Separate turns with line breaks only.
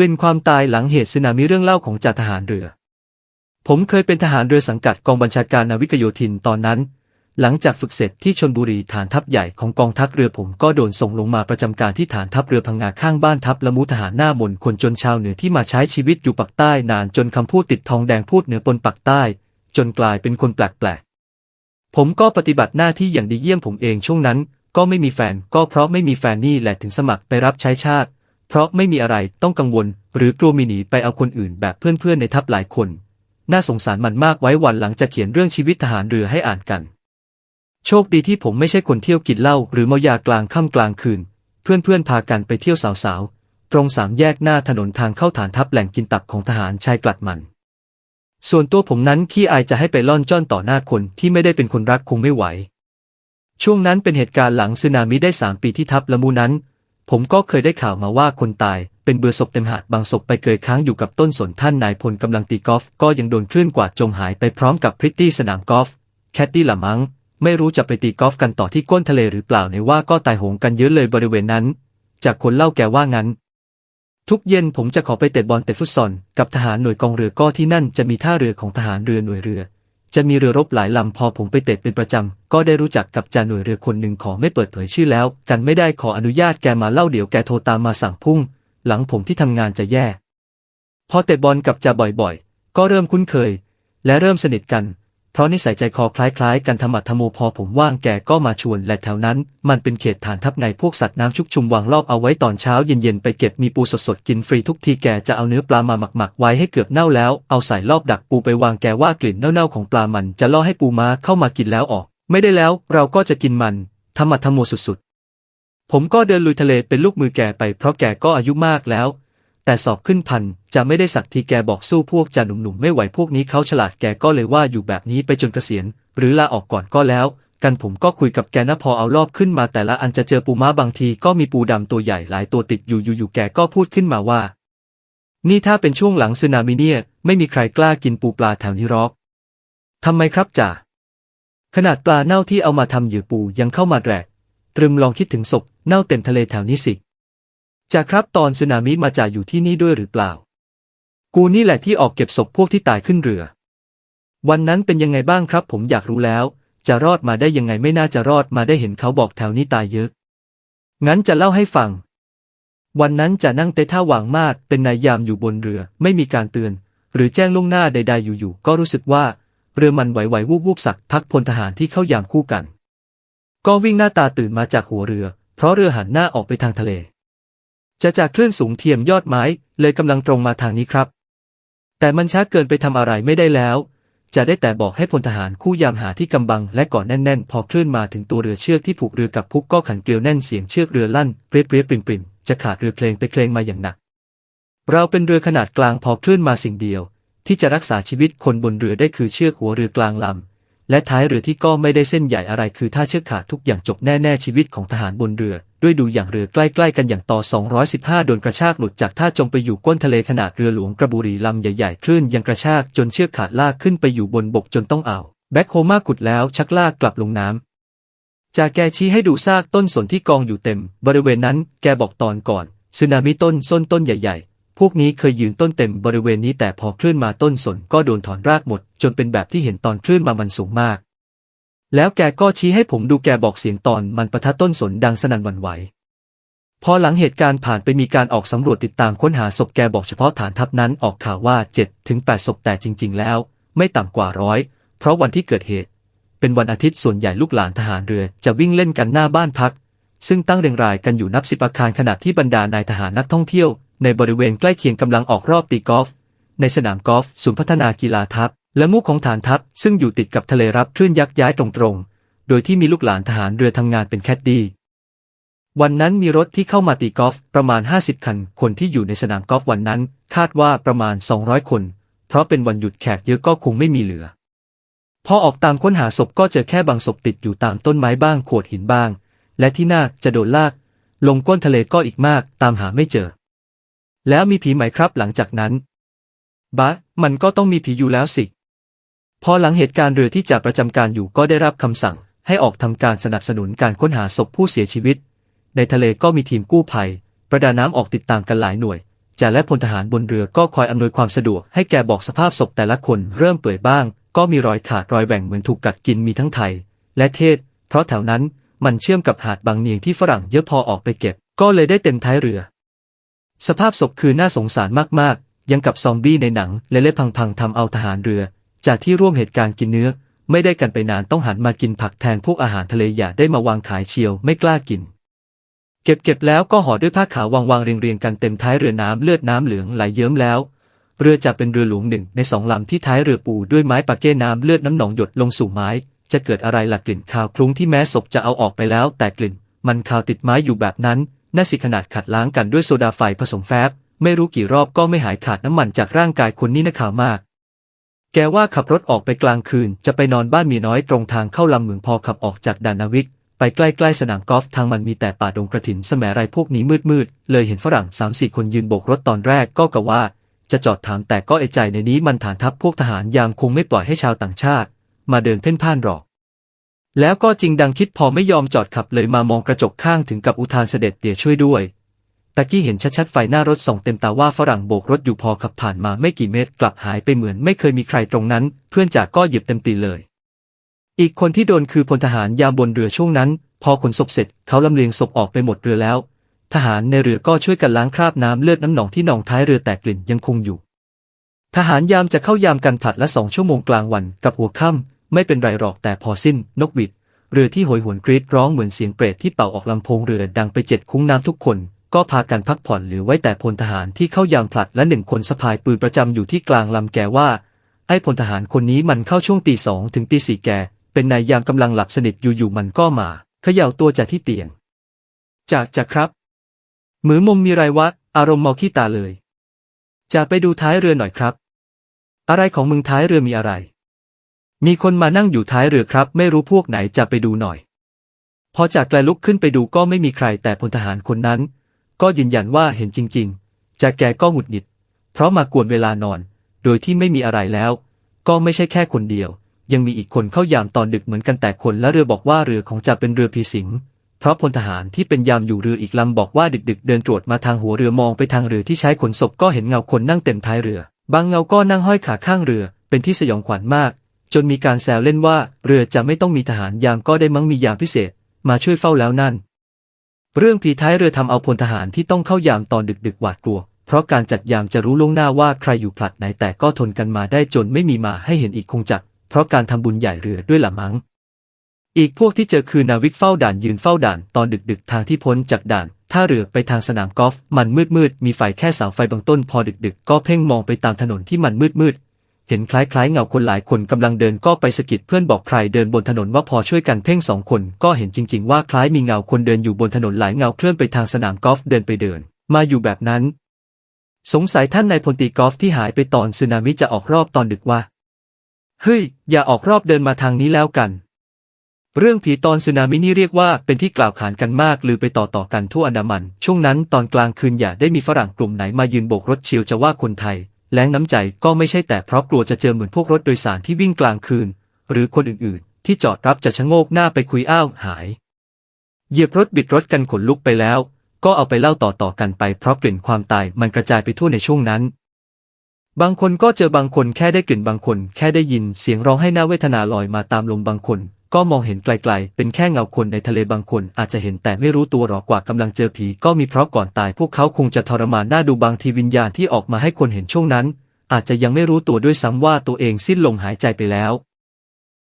กลิ่นความตายหลังเหตุสึนามิเรื่องเล่าของจ่าทหารเรือ ผมเคยเป็นทหารเรือสังกัดกองบัญชาการนาวิกโยธินตอนนั้น หลังจากฝึกเสร็จที่ชนบุรีฐานทัพใหญ่ของกองทัพเรือผมก็โดนส่งลงมาประจำการที่ฐานทัพเรือพังงาข้างบ้านทัพละมุทหารหน้ามนคนจนชาวเหนือที่มาใช้ชีวิตอยู่ปักใต้นานจนคำพูดติดทองแดงพูดเหนือปนปักใต้ จนกลายเป็นคนแปลกๆ ผมก็ปฏิบัติหน้าที่อย่างดีเยี่ยมผมเองช่วงนั้น ก็ไม่มีแฟนก็เพราะไม่มีแฟนนี่แหละถึงสมัครไปรับใช้ชาติ เพราะไม่มีอะไรต้องกังวล หรือกลัวมีหนีไปเอาคนอื่นแบบเพื่อนๆในทัพหลายคน น่าสงสารมันมากไว้วันหลังจะเขียนเรื่องชีวิตทหารเรือให้อ่านกัน โชคดีที่ผมไม่ใช่คนเที่ยวกินเหล้าหรือเมายากลางค่ำกลางคืน เพื่อนๆพากันไปเที่ยวสาวๆ ตรงสามแยกหน้าถนนทางเข้าฐานทัพแหล่งกินตับของทหารชายกลัดมัน ส่วนตัวผมนั้นขี้อายจะให้ไปล่อนจ้อนต่อหน้าคนที่ไม่ได้เป็นคนรักคงไม่ไหวช่วงนั้นเป็นเหตุการณ์หลังสึนามิได้สามปีที่ทัพละมูนั้น ผมก็เคยได้ข่าวมาว่าคนตายเป็นเบือศพเต็มหาดบางศพไปเกยค้างอยู่กับต้นสนท่านนายพลกำลังตีกอล์ฟก็ยังโดนคลื่นกวาดจมหายไปพร้อมกับพริตตี้สนามกอล์ฟแคดดี้ละมัง้ง ไม่รู้จะไปตีกอล์ฟกันต่อที่ก้นทะเลหรือเปล่าในว่าก็ตายโหงกันเยอะเลยบริเวณนั้น จากคนเล่าแกว่างั้น ทุกเย็นผมจะขอไปเตะบอลเตะฟุตซอลกับทหารหน่วยกองเรือก็ที่นั่นจะมีท่าเรือของทหารเรือหน่วยเรือ จะมีเรือรบหลายลำพอผมไปเตะเป็นประจำ ก็ได้รู้จักกับจ่าหน่วยเรือคนหนึ่งขอไม่เปิดเผยชื่อแล้ว กันไม่ได้ขออนุญาตแกมาเล่าเดี๋ยวแกโทรตามมาสั่งพุ่ง หลังผมที่ทำงานจะแย่ พอเตะบอลกับจ่าบ่อยๆ ก็เริ่มคุ้นเคย และเริ่มสนิทกัน ราะนิสัยใจคอคล้ายๆ กันธรรมะธรรมโมพอผมว่างแกก็มาชวนและแถวนั้น มันเป็นเขตฐานทัพไงพวกสัตว์น้ำชุกชุมวางรอบเอาไว้ตอนเช้าเย็นๆ ไปเก็บมีปูสดๆ กินฟรีทุกทีแกจะเอาเนื้อปลามาหมักๆ ไว้ให้เกือบเน่าแล้ว เอาใส่รอบดักปูไปวางแกว่ากลิ่นเน่าๆของปลามันจะล่อให้ปูม้าเข้ามากินแล้วออก ไม่ได้แล้วเราก็จะกินมันธรรมะธรรมโมสุดๆ ผมก็เดินลุยทะเลเป็นลูกมือแกไปเพราะแกก็อายุมากแล้ว แต่สอบขึ้นพันจะไม่ได้สักทีแกบอกสู้พวกจ่าหนุ่มๆไม่ไหวพวกนี้เขาฉลาดแกก็เลยว่าอยู่แบบนี้ไปจนเกษียณ หรือลาออกก่อนก็แล้ว กันผมก็คุยกับแกนะพอเอารอบขึ้นมาแต่ละอันจะเจอปูม้าบางทีก็มีปูดำตัวใหญ่หลายตัวติดอยู่อยู่ๆแกก็พูดขึ้นมาว่า นี่ถ้าเป็นช่วงหลังสึนามิเนี่ย ไม่มีใครกล้ากินปูปลาแถวนี้หรอกทำไมครับจ่าขนาดปลาเน่าที่เอามาทำเหยื่อปูยังเข้ามาแดกตรึมลองคิดถึงศพเน่าเต็มทะเลแถวนี้สิ จากครับตอนสึนามิมาจ่าอยู่ที่นี่ด้วยหรือเปล่า กูนี่แหละที่ออกเก็บศพพวกที่ตายขึ้นเรือ วันนั้นเป็นยังไงบ้างครับ ผมอยากรู้แล้ว จะรอดมาได้ยังไงไม่น่าจะรอดมาได้เห็นเขาบอกแถวนี้ตายเยอะ งั้นจะเล่าให้ฟัง วันนั้นจะนั่งเตะท่าหวางมากเป็นนายยามอยู่บนเรือ ไม่มีการเตือน หรือแจ้งล่วงหน้าใด ๆ อยู่ๆก็รู้สึกว่าเรือมันไหวๆวูบๆสักพักพลทหารที่เข้ายามคู่กัน ก็วิ่งหน้าตาตื่นมาจากหัวเรือ เพราะเรือหันหน้าออกไปทางทะเล จะจากคลื่นสูงเทียมยอดไม้ เลยกำลังตรงมาทางนี้ครับ แต่มันช้าเกินไปทำอะไรไม่ได้แล้ว จะได้แต่บอกให้พลทหารคู่ยามหาที่กำบังและก่อนแน่นๆ พอคลื่นมาถึงตัวเรือเชือกที่ผูกเรือกับพุกก็ขันเกลียวแน่นเสียงเชือกเรือลั่นเปรี้ยเปรี้ยปริมปริมจะขาดเรือเคลงไปเคลงมาอย่างหนัก เราเป็นเรือขนาดกลางพอคลื่นมาสิ่งเดียว ที่จะรักษาชีวิตคนบนเรือได้คือเชือกหัวเรือกลางลำ และท้ายเรือที่ก็ไม่ได้เส้นใหญ่อะไรคือถ้าเชือกขาดทุกอย่างจบแน่ๆชีวิตของทหารบนเรือ ด้วยดูอย่างเรือใกล้ๆกันอย่างต่อ 215 โดนกระชากหลุดจากท่าจมไปอยู่ก้นทะเลขนาดเรือหลวงกระบุรีลำใหญ่ๆคลื่นยังกระชากจนเชือกขาดลากขึ้นไปอยู่บนบกจนต้องเอาแบ็คโฮมากุดแล้วชักลากกลับลงน้ำจากแกชี้ให้ดูซากต้นสนที่กองอยู่เต็ม บริเวณนั้นแกบอกตอนก่อนสึนามิต้นส้นต้นใหญ่ๆ พวกนี้เคยยืนต้นเต็มบริเวณนี้แต่พอคลื่นมาต้นสนก็โดนถอนรากหมด จนเป็นแบบที่เห็นตอนคลื่นมามันสูงมาก แล้วแกก็ชี้ให้ผมดูแกบอกเสียงตอนมันประทัดต้นสนดังสนั่นหวั่นไหว พอหลังเหตุการณ์ผ่านไปมีการออกสำรวจติดตามค้นหาศพแกบอกเฉพาะฐานทัพนั้นออกข่าวว่า7ถึง8ศพแต่จริง ๆ แล้ว ไม่ต่ำกว่าร้อยเพราะวันที่เกิดเหตุ เป็นวันอาทิตย์ส่วนใหญ่ลูกหลานทหารเรือจะวิ่งเล่นกันหน้าบ้านพัก ซึ่งตั้งเรียงรายกันอยู่นับสิบอาคารขณะที่บรรดานายทหารนักท่องเที่ยว ในบริเวณใกล้เคียงกำลังออกรอบตีกอล์ฟในสนามกอล์ฟศูนย์พัฒนากีฬาทัพ และมุกของฐานทัพ ซึ่งอยู่ติดกับทะเลรับคลื่นยักย้ายตรงๆ โดยที่มีลูกหลานทหารเรือทำงานเป็นแคดดี้วันนั้นมีรถที่เข้ามาตีกอล์ฟประมาณ 50 คัน คนที่อยู่ในสนามกอล์ฟวันนั้น คาดว่าประมาณ 200 คน เพราะเป็นวันหยุดแขกเยอะก็คงไม่มีเหลือ พอออกตามค้นหาศพก็เจอแค่บางศพติดอยู่ตามต้นไม้บ้างโขดหินบ้าง และที่น่าจะโดนลาก ลงก้นทะเลก็อีกมาก ตามหาไม่เจอ แล้วมีผีไหมครับหลังจากนั้น บะ มันก็ต้องมีผีอยู่แล้วสิ พอหลังเหตุการณ์เรือที่จะประจำการอยู่ก็ได้รับคำสั่ง ให้ออกทำการสนับสนุนการค้นหาศพผู้เสียชีวิต ในทะเลก็มีทีมกู้ภัย ประดาน้ำออกติดตามกันหลายหน่วยจ่าและพลทหารบนเรือก็คอยอำนวยความสะดวกให้แกบอกสภาพศพแต่ละคนเริ่มเปื่อยบ้าง ก็มีรอยขาดรอยแบ่งเหมือนถูกกัดกินมีทั้งไทย และเทศ เพราะแถวนั้นมันเชื่อมกับหาดบางเนียงที่ฝรั่งเยอะพอออกไปเก็บ ก็เลยได้เต็มท้ายเรือ สภาพศพคือน่าสงสารมากๆ ยังกับซอมบี้ในหนังเละๆพังๆทำเอาทหารเรือ จากที่ร่วมเหตุการณ์กินเนื้อ ไม่ได้กันไปนานต้องหันมากินผักแทนพวกอาหารทะเลอย่าได้มาวางขายเชียวไม่กล้ากิน เก็บเก็บแล้วก็ห่อด้วยผ้าขาววางวางเรียงเรียงกันเต็มท้ายเรือน้ำเลือดน้ำเหลืองไหลเยิ้มแล้ว เรือจะเป็นเรือหลวงหนึ่งในสองลำที่ท้ายเรือปูด้วยไม้ปาเก้น้ำเลือดน้ำหนองหยดลงสู่ไม้ จะเกิดอะไรหลักกลิ่นคาวคลุ้งที่แม้ศพจะเอาออกไปแล้ว แต่กลิ่น มันคาวติดไม้อยู่แบบนั้น น่าสิขนาดขัดล้างกันด้วยโซดาไฟผสมแฟบ ไม่รู้กี่รอบก็ไม่หายขาดน้ำมันจากร่างกายคนนี่นะข่าวมาก แกว่าขับรถออกไปกลางคืน จะไปนอนบ้านเมียน้อยตรงทางเข้าลำเหมืองพอขับออกจากดานาวิก ไปใกล้ๆสนามกอล์ฟทางมันมีแต่ป่าดงกระถินแสมไรพวกนี้มืดๆเลยเห็นฝรั่งสามสี่คนยืนโบกรถตอนแรกก็กะว่า จะจอดถามแต่ก็เอใจในนี้มันฐานทัพพวกทหารยามคงไม่ปล่อยให้ชาวต่างชาติ มาเดินเพ่นพ่านหรอก แล้วก็จริงดังคิดพอไม่ยอมจอดขับเลยมามองกระจกข้างถึงกับอุทานเสด็จเตี่ยช่วยด้วยตะกี้เห็นชัดๆไฟหน้ารถส่องเต็มตาว่าฝรั่งโบกรถอยู่พอขับผ่านมาไม่กี่เมตรกลับหายไปเหมือนไม่เคยมีใครตรงนั้น เพื่อนจากก็หยียบเต็มตีเลย อีกคนที่โดนคือพลทหารยามบนเรือช่วงนั้น พอขนศพเสร็จเขาลำเลียงศพออกไปหมดเรือแล้ว ทหารในเรือก็ช่วยกันล้างคราบน้ำเลือดน้ำหนองที่หนองท้ายเรือแต่กลิ่นยังคงอยู่ ทหารยามจะเข้ายามกันผัดละสองชั่วโมงกลางวันกับหัวค่ำ ไม่เป็นไรหรอกแต่พอสิ้น นกหวิดเรือที่โหยหวนกรีดร้องเหมือนเสียงเปรตที่เป่าออกลำโพงเรือดังไปเจ็ดคุ้งน้ำทุกคน ก็พากันพักผ่อนเหลือไว้แต่พลทหารที่เข้ายามผลัดและหนึ่งคนสะพายปืนประจำอยู่ที่กลางลำแกว่าไอ้พลทหารคนนี้มันเข้าช่วงตีสองถึงตีสี่แก เป็นนายยามกำลังหลับสนิทอยู่ๆมันก็มาเขย่าตัวจากที่เตียง จากจากครับมือมมมีไรวะ อารมณ์เมาขี้ตาเลย จะไปดูท้ายเรือหน่อยครับ อะไรของมึงท้ายเรือมีอะไร มีคนมานั่งอยู่ท้ายเรือครับ ไม่รู้พวกไหนจะไปดูหน่อย พอจากไกลลุกขึ้นไปดูก็ไม่มีใครแต่พลทหารคนนั้น ก็ยืนยันว่าเห็นจริง ๆ จากแกก็หงุดหงิด เพราะมากวนเวลานอน โดยที่ไม่มีอะไรแล้ว ก็ไม่ใช่แค่คนเดียว ยังมีอีกคนเข้ายามตอนดึกเหมือนกันแต่คนและเรือบอกว่าเรือของจ่าเป็นเรือพีสิงเพราะพลทหารที่เป็นยามอยู่เรืออีกลำบอกว่าดึกๆ เดินตรวจมาทางหัวเรือมองไปทางเรือที่ใช้ขนศพก็เห็นเงาคนนั่งเต็มท้ายเรือบางเงาก็นั่งห้อยขาข้างเรือ เป็นที่สยองขวัญมาก จนมีการแซวเล่นว่าเรือจะไม่ต้องมีทหารยามก็ได้มั้งมียามพิเศษ มาช่วยเฝ้าแล้วนั่น เรื่องผีท้ายเรือทำเอาพลทหารที่ต้องเข้ายามตอนดึกๆหวาดกลัว เพราะการจัดยามจะรู้ล่วงหน้าว่าใครอยู่ผลัดไหนแต่ก็ทนกันมาได้จนไม่มีมาให้เห็นอีกคงจักเพราะการทำบุญใหญ่เรือด้วยละมั้ง อีกพวกที่เจอคือนาวิกเฝ้าด่านยืนเฝ้าด่านตอนดึกๆ ทางที่พ้นจากด่านท่าเรือไปทางสนามกอล์ฟมันมืดๆมีไฟแค่เสาไฟบางต้นพอดึกๆ ก็เพ่งมองไปตามถนนที่มันมืดๆ เห็นคล้ายๆเงาคนหลายคนกำลังเดินก็ไปสะกิดเพื่อนบอกใครเดินบนถนนว่าพอช่วยกันเพ่งสองคน ก็เห็นจริง ๆ ว่าคล้ายมีเงาคนเดินอยู่บนถนนหลายเงาเคลื่อนไปทางสนามกอล์ฟเดินไปเดิน มาอยู่แบบนั้น สงสัยท่านนายพลตีกอล์ฟที่หายไปตอนสึนามิจะออกรอบตอนดึกว่าเฮ้ยอย่าออกรอบเดินมาทางนี้แล้วกัน เรื่องผีตอนสึนามินี่เรียกว่าเป็นที่กล่าวขานกันมากลือไปต่อๆกันทั่วอันดามัน ช่วงนั้นตอนกลางคืนอย่าได้มีฝรั่งกลุ่มไหนมายืนโบกรถเชียวจะว่าคนไทย แล้งน้ำใจก็ไม่ใช่แต่เพราะกลัวจะเจอเหมือนพวกรถโดยสารที่วิ่งกลางคืน หรือคนอื่นๆ ที่จอดรับจะชะโงกหน้าไปคุยอ้าวหาย เหยียบรถบิดรถกันขนลุกไปแล้ว ก็เอาไปเล่าต่อๆกันไปเพราะกลิ่นความตายมันกระจายไปทั่วในช่วงนั้น บางคนก็เจอบางคนแค่ได้กลิ่นบางคน แค่ได้ยินเสียงร้องให้หน้าเวทนาลอยมาตามลมบางคน ก็มองเห็นไกลๆ เป็นแค่เงาคนในทะเลบางคนอาจจะเห็นแต่ไม่รู้ตัวหรอกกว่ากำลังเจอผีก็มีเพราะก่อนตายพวกเขาคงจะทรมานหน้าดูบางทีวิญญาณที่ออกมาให้คนเห็นช่วงนั้น อาจจะยังไม่รู้ตัวด้วยซ้ำว่าตัวเองสิ้นลมหายใจไปแล้ว